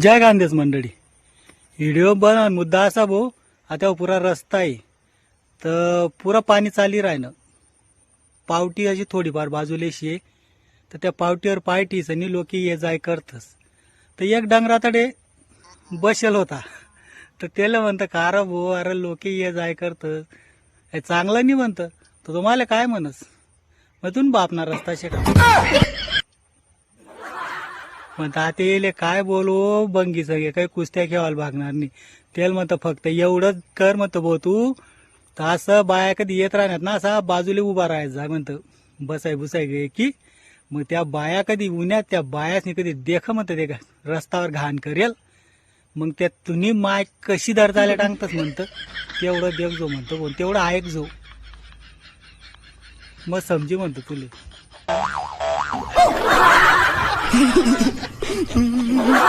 जय गांधीच मंडळी. व्हिडिओ बन मुद्दा असा भाऊ आता पुरा रस्ता आहे. तर पुरा पाणी चाली राहिनं पावटी अशी थोडीफार बाजूलेशी आहे. तर त्या पावटीवर पाय आणि लोक ये जाय करतस. तर एक डांगरातडे बसेल होता. तर त्याला म्हणतं का अरे भाऊ अरे लोक ये जाय करतस. हे चांगलं नाही म्हणतं. तर तुम्हाला काय म्हणस? मग तुम्ही बापना रस्ता शेका. पण आता काय बोलू? बंगी सगळे काही कुस्त्या खेळायला भागणार नाही. तेल म्हणतं फक्त एवढंच कर म्हणतं भाऊ तू. तर असं बाया कधी येत राहणार ना असा बाजूला उभा राहायचं. जा म्हणतं बसाय बुसाय गे की. मग त्या बाया कधी उन्हात त्या बायासनी कधी देख म्हणतं ते का रस्त्यावर घाण करेल. मग त्या तुम्ही माय कशी दर चाल्या टांगतच म्हणतं. तेवढं देख जो म्हणतो बोल तेवढं ऐक जो. मग समजी म्हणतो तुले. フフフフ。